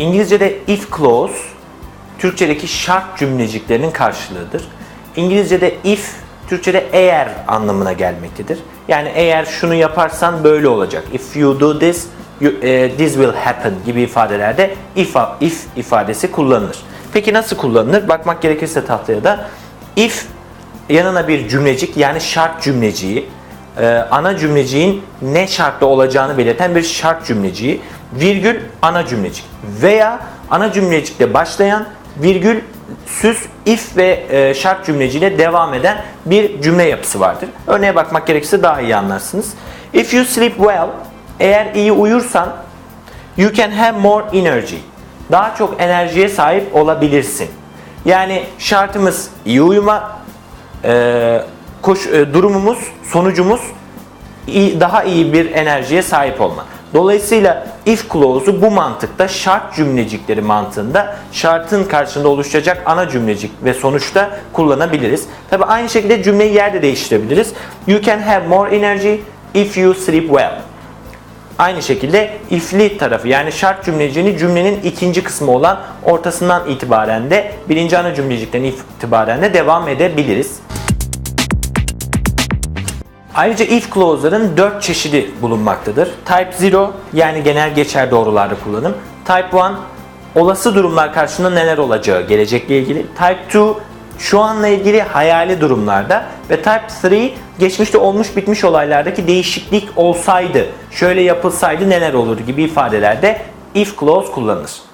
İngilizce'de if clause Türkçedeki şart cümleciklerinin karşılığıdır. İngilizce'de if Türkçe'de eğer anlamına gelmektedir. Yani eğer şunu yaparsan böyle olacak. If you do this, you, eh, this will happen gibi ifadelerde if, if ifadesi kullanılır. Peki nasıl kullanılır? Bakmak gerekirse tahtaya da if yanına bir cümlecik yani şart cümleciği e, ana cümleciğin ne şartlı olacağını belirten bir şart cümleciği virgül ana cümlecik veya ana cümlecikle başlayan virgül süs if ve e, şart cümleciyle devam eden bir cümle yapısı vardır. Örneğe bakmak gerekirse daha iyi anlarsınız. If you sleep well, eğer iyi uyursan you can have more energy. Daha çok enerjiye sahip olabilirsin. Yani şartımız iyi uyuma, e, koş, e, durumumuz, sonucumuz iyi, daha iyi bir enerjiye sahip olma. Dolayısıyla if clause'u bu mantıkta şart cümlecikleri mantığında şartın karşısında oluşacak ana cümlecik ve sonuçta kullanabiliriz. Tabi aynı şekilde cümleyi yerde değiştirebiliriz. You can have more energy if you sleep well. Aynı şekilde if'li tarafı yani şart cümlecini cümlenin ikinci kısmı olan ortasından itibaren de birinci ana cümlecikten itibaren de devam edebiliriz. Ayrıca if clause'ların 4 çeşidi bulunmaktadır. Type 0 yani genel geçer doğrularda kullanım. Type 1 olası durumlar karşısında neler olacağı gelecekle ilgili. Type 2 şu anla ilgili hayali durumlarda ve Type 3 geçmişte olmuş bitmiş olaylardaki değişiklik olsaydı, şöyle yapılsaydı neler olur gibi ifadelerde if clause kullanılır.